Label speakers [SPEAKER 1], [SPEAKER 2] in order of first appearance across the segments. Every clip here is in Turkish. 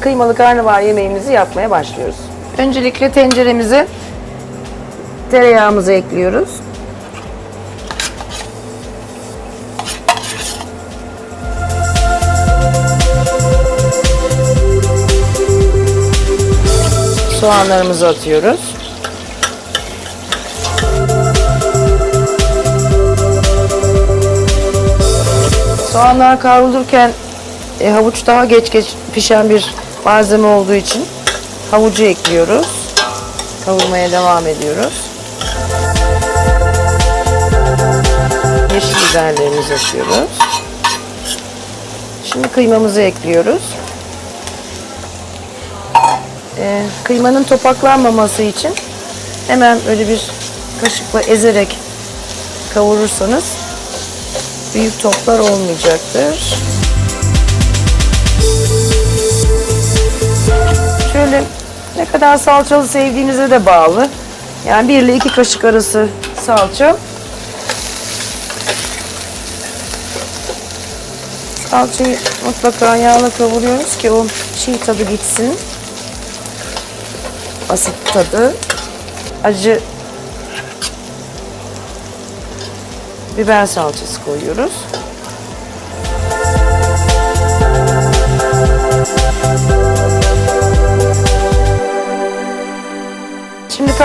[SPEAKER 1] kıymalı karnabahar yemeğimizi yapmaya başlıyoruz. Öncelikle tenceremize tereyağımızı ekliyoruz. Soğanlarımızı atıyoruz. Soğanlar kavrulurken e, havuç daha geç geç pişen bir malzeme olduğu için havucu ekliyoruz. Kavurmaya devam ediyoruz. Yeşil biberlerimizi atıyoruz. Şimdi kıymamızı ekliyoruz. E, kıymanın topaklanmaması için hemen böyle bir kaşıkla ezerek kavurursanız büyük toplar olmayacaktır. Kadar salçalı sevdiğinize de bağlı. Yani 1 ile 2 kaşık arası salça. Salçayı mutlaka yağla kavuruyoruz ki o çiğ tadı gitsin. Asit tadı. Acı biber salçası koyuyoruz.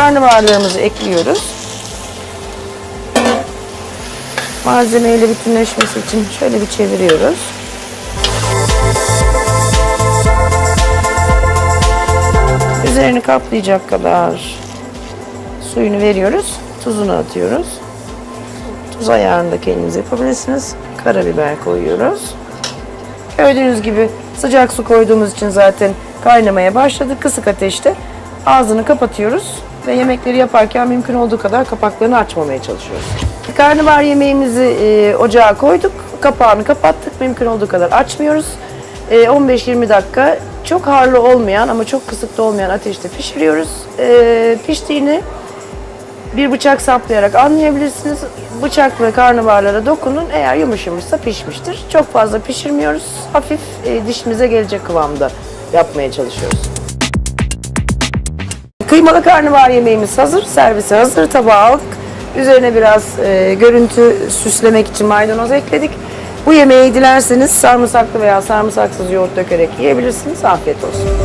[SPEAKER 1] Karnabaharlarımızı ekliyoruz. Malzemeyle bütünleşmesi için şöyle bir çeviriyoruz. Üzerini kaplayacak kadar suyunu veriyoruz. Tuzunu atıyoruz. Tuz ayarını da kendiniz yapabilirsiniz. Karabiber koyuyoruz. Gördüğünüz gibi sıcak su koyduğumuz için zaten kaynamaya başladı. Kısık ateşte ağzını kapatıyoruz ve yemekleri yaparken mümkün olduğu kadar kapaklarını açmamaya çalışıyoruz. Karnabahar yemeğimizi e, ocağa koyduk. Kapağını kapattık. Mümkün olduğu kadar açmıyoruz. E, 15-20 dakika çok harlı olmayan ama çok kısık da olmayan ateşte pişiriyoruz. E, piştiğini bir bıçak saplayarak anlayabilirsiniz. Bıçakla karnabaharlara dokunun. Eğer yumuşamışsa pişmiştir. Çok fazla pişirmiyoruz. Hafif e, dişimize gelecek kıvamda yapmaya çalışıyoruz. Kıymalı karnabahar yemeğimiz hazır. Servise hazır. Tabağa aldık. Üzerine biraz e, görüntü süslemek için maydanoz ekledik. Bu yemeği dilerseniz sarımsaklı veya sarımsaksız yoğurt dökerek yiyebilirsiniz. Afiyet olsun.